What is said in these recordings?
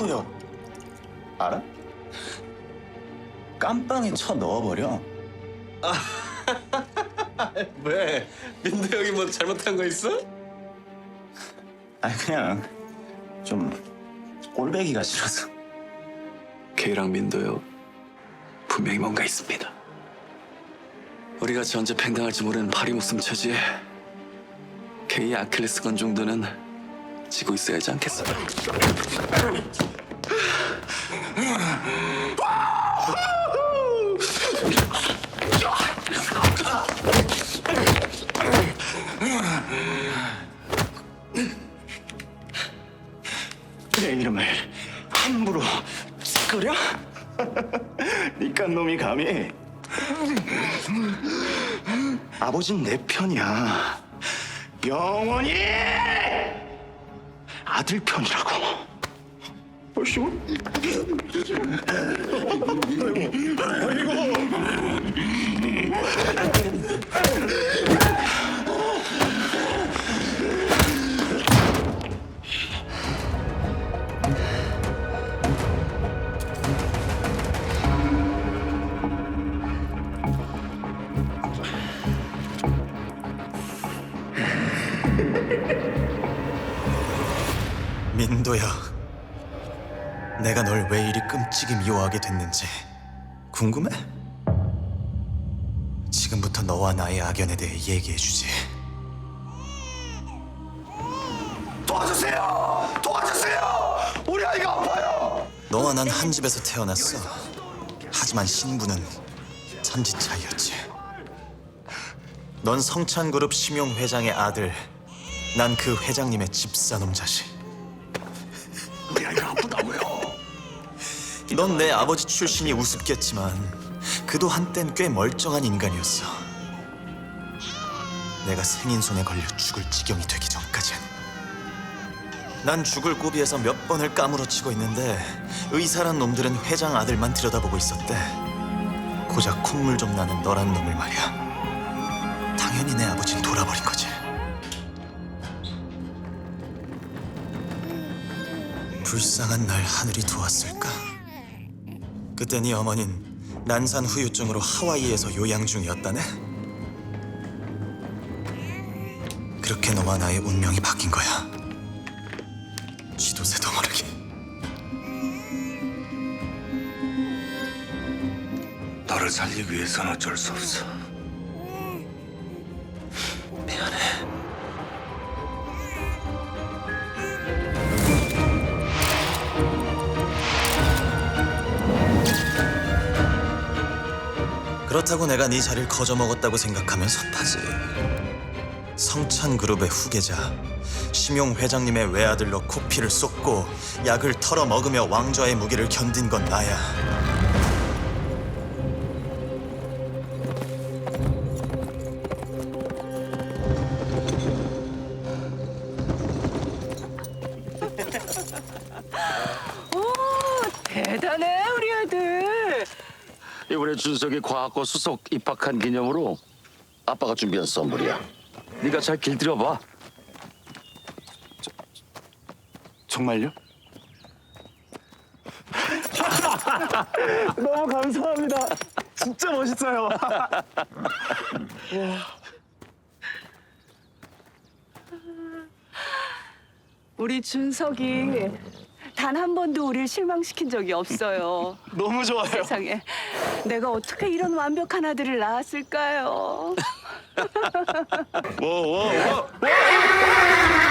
민도혁 알아? 깜빵에 쳐 넣어버려. 왜? 민도 형이 뭐 잘못한 거 있어? 아니 그냥 좀 꼴배기가 싫어서. K랑 민도요 분명히 뭔가 있습니다. 우리가 언제 팽당할지 모르는 파리 목숨 처지에 K의 아킬레스건 정도는 지고 있어야 하지 않겠어? 내 이름을 함부로 끓여? 니깐 놈이 감히 아버진 내 편이야 영원히 아들 편이라고. 보시고 민도야, 내가 널 왜 이리 끔찍이 미워하게 됐는지 궁금해? 지금부터 너와 나의 악연에 대해 얘기해주지. 도와주세요 도와주세요 우리 아이가 아파요 너와 난 한 집에서 태어났어. 하지만 신부는 천지 차이였지. 넌 성찬그룹 심용 회장의 아들, 난 그 회장님의 집사놈 자식. 우리 아이가 아프다고요 넌 내 아버지 출신이 우습겠지만 그도 한땐 꽤 멀쩡한 인간이었어. 내가 생인 손에 걸려 죽을 지경이 되기 전까진. 난 죽을 고비에서 몇 번을 까무러치고 있는데 의사란 놈들은 회장 아들만 들여다보고 있었대. 고작 콧물 좀 나는 너란 놈을 말이야. 당연히 내 아버진 돌아버린 거지. 불쌍한 날 하늘이 도왔을까? 그때 네 어머닌 난산 후유증으로 하와이에서 요양 중이었다네. 그렇게 너와 나의 운명이 바뀐 거야. 쥐도 새도 모르게. 너를 살리기 위해서는 어쩔 수 없어 그렇다고 내가 네 자리를 거저먹었다고 생각하면 섭하지. 성찬 그룹의 후계자 심용 회장님의 외아들로 코피를 쏟고 약을 털어 먹으며 왕좌의 무기를 견딘 건 나야. 이번에 준석이 과학고 수석 입학한 기념으로 아빠가 준비한 선물이야. 네가 잘 길들여봐. 정말요? 너무 감사합니다 진짜 멋있어요 우리 준석이 단 한 번도 우리를 실망시킨 적이 없어요. 너무 좋아요 세상에 내가 어떻게 이런 완벽한 아들을 낳았을까요? 내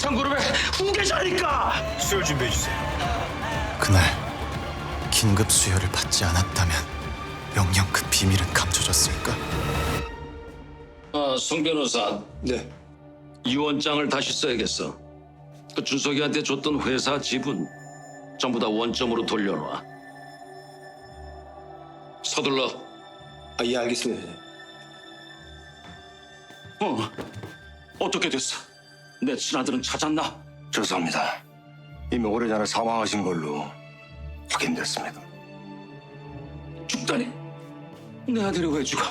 없는 성창그룹의 후계자니까. 그날 긴급 수혈을 받지 않았다면 영영 그 비밀은 감춰졌을까? 아, 송 변호사. 네. 유언장을 다시 써야겠어. 그 준석이한테 줬던 회사 지분 전부 다 원점으로 돌려놔. 서둘러. 아, 예, 알겠습니다. 어, 어떻게 됐어? 내 친아들은 찾았나? 죄송합니다. 이미 오래전에 사망하신 걸로 확인됐습니다. 죽다니? 내 아들이 왜 죽어?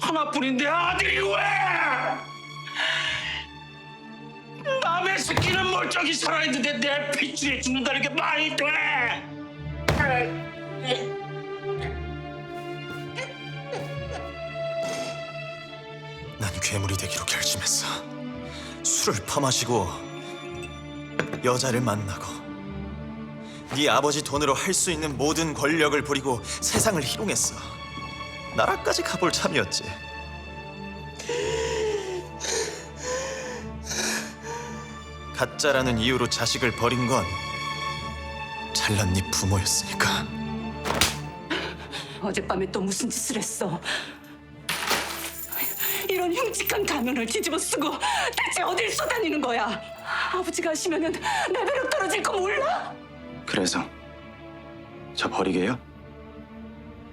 하나뿐인 내 아들이 왜? 남의 새끼는 멀쩡히 살아있는데 내 핏줄에 죽는다는 게 말이 돼? 난 괴물이 되기로 결심했어. 술을 퍼마시고 여자를 만나고 네 아버지 돈으로 할 수 있는 모든 권력을 부리고 세상을 희롱했어. 나라까지 가볼 참이었지. 가짜라는 이유로 자식을 버린 건 잘난 네 부모였으니까. 어젯밤에 또 무슨 짓을 했어? 이런 흉측한 가면을 뒤집어 쓰고 대체 어딜 쏘다니는 거야? 아버지가 하시면은 내 배로 떨어질 거 몰라? 그래서 저 버리게요?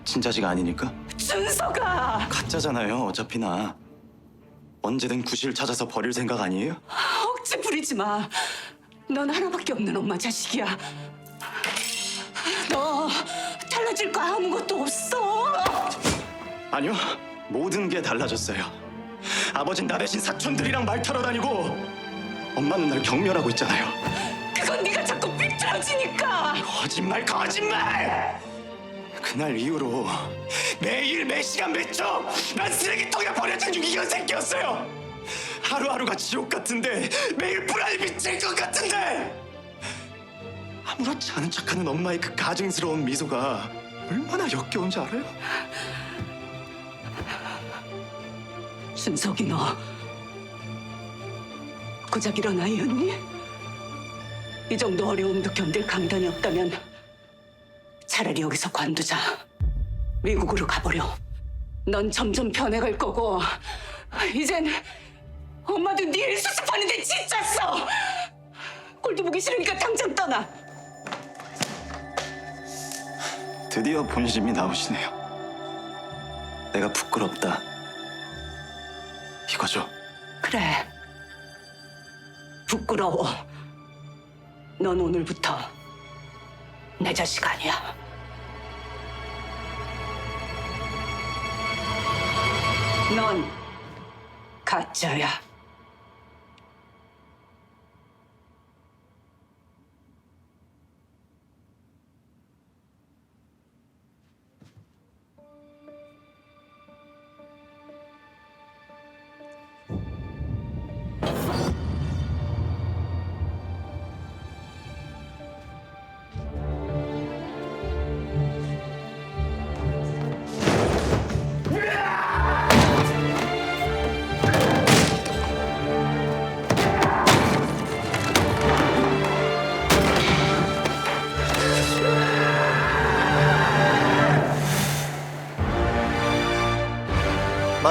친자식 아니니까? 준서가 가짜잖아요 어차피 나 언제든 구실 찾아서 버릴 생각 아니에요? 억지 부리지 마. 넌 하나밖에 없는 엄마 자식이야. 너 달라질 거 아무것도 없어. 아니요 모든 게 달라졌어요 아버진 나 대신 사촌들이랑 말 타러 다니고 엄마는 날 경멸하고 있잖아요 그건 네가 자꾸 삐뚤어지니까. 거짓말 거짓말 그날 이후로 매일 매 시간 몇초난 쓰레기통에 버려진 유기견 새끼였어요 하루하루가 지옥 같은데 매일 불안이 미칠 것 같은데 아무렇지 않은 척하는 엄마의 그 가증스러운 미소가 얼마나 역겨운지 알아요? 준석이 너 고작 이런 아이였니? 이 정도 어려움도 견딜 강단이 없다면 차라리 여기서 관두자. 미국으로 가버려. 넌 점점 변해갈 거고 이젠 엄마도 네 일 수습하는데 지쳤어. 꼴도 보기 싫으니까 당장 떠나. 드디어 본심이 나오시네요 내가 부끄럽다 이거죠? 그래. 부끄러워. 넌 오늘부터 내 자식 아니야. 넌 가짜야.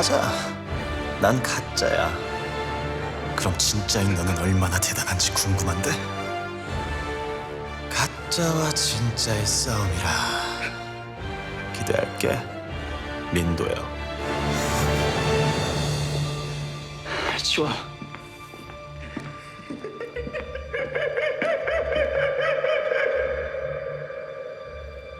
맞아. 난 가짜야. 그럼 진짜인 너는 얼마나 대단한지 궁금한데? 가짜와 진짜의 싸움이라. 기대할게. 민도요. 치워.